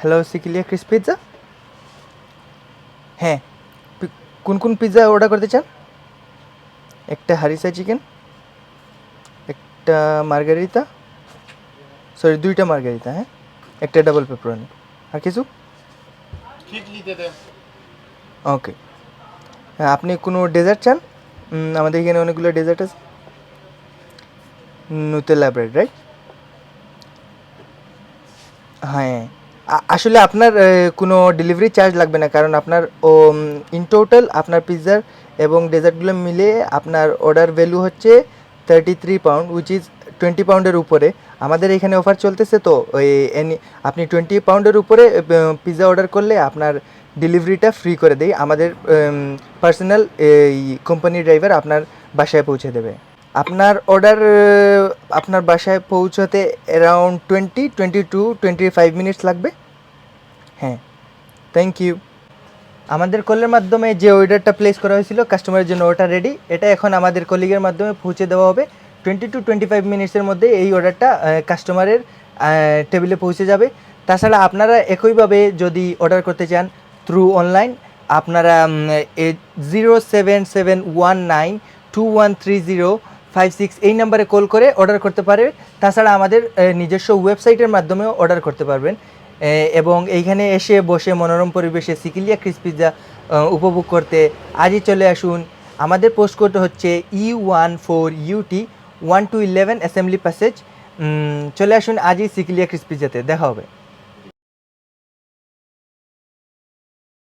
Hello সিকিলিয়া Chris pizza হ্যাঁ কোন কোন পিৎজা অর্ডার করতে চান একটা হারিসা চিকেন একটা মার্গারিতা সরি দুইটা মার্গারিতা হ্যাঁ একটা ডাবল পেপারনি আর কিছু ওকে আপনি কোনো ডেজার্ট চান আমাদের এখানে অনেকগুলো ডেজার্ট আছে নুতেলা ব্রেড রাইট হ্যাঁ আসলে আপনার কোনো ডেলিভারি চার্জ লাগবে না, কারণ আপনার ও ইন টোটাল আপনার পিৎজার এবং ডেজার্টগুলো মিলে আপনার অর্ডার ভ্যালু হচ্ছে thirty three pound which is twenty পাউন্ডের উপরে। আমাদের এখানে অফার চলতেছে তো, ওই আপনি টোয়েন্টি পাউন্ডের উপরে পিৎজা অর্ডার করলে আপনার ডেলিভারিটা ফ্রি করে দেয় আমাদের পার্সোনাল এই কোম্পানির ড্রাইভার আপনার বাসায় পৌঁছে দেবে। আপনার অর্ডার আপনার বাসায় পৌঁছতে around twenty twenty to twenty five minutes লাগবে। হ্যাঁ থ্যাংক ইউ আমাদের কলের মাধ্যমে যে অর্ডারটা প্লেস করা হয়েছিল কাস্টমারের জন্য ওটা রেডি এটা এখন আমাদের কলিগের মাধ্যমে পৌঁছে দেওয়া হবে। টোয়েন্টি টু টোয়েন্টি ফাইভ মিনিটসের মধ্যে এই অর্ডারটা কাস্টমারের টেবিলে পৌঁছে যাবে। তাছাড়া আপনারা একইভাবে যদি অর্ডার করতে চান থ্রু অনলাইন আপনারা zero seven seven one nine two one three zero five six এই নাম্বারে কল করে অর্ডার করতে পারে। তাছাড়া আমাদের নিজস্ব ওয়েবসাইটের মাধ্যমেও অর্ডার করতে পারবেন। এবং এইখানে এসে বসে মনোরম পরিবেশে সিকিলিয়া ক্রিস পিৎজা উপভোগ করতে আজই চলে আসুন। আমাদের পোস্ট কোড হচ্ছে E one four UT one two eleven assembly passage চলে আসুন আজই সিকিলিয়া ক্রিস পিৎজাতে। দেখা হবে।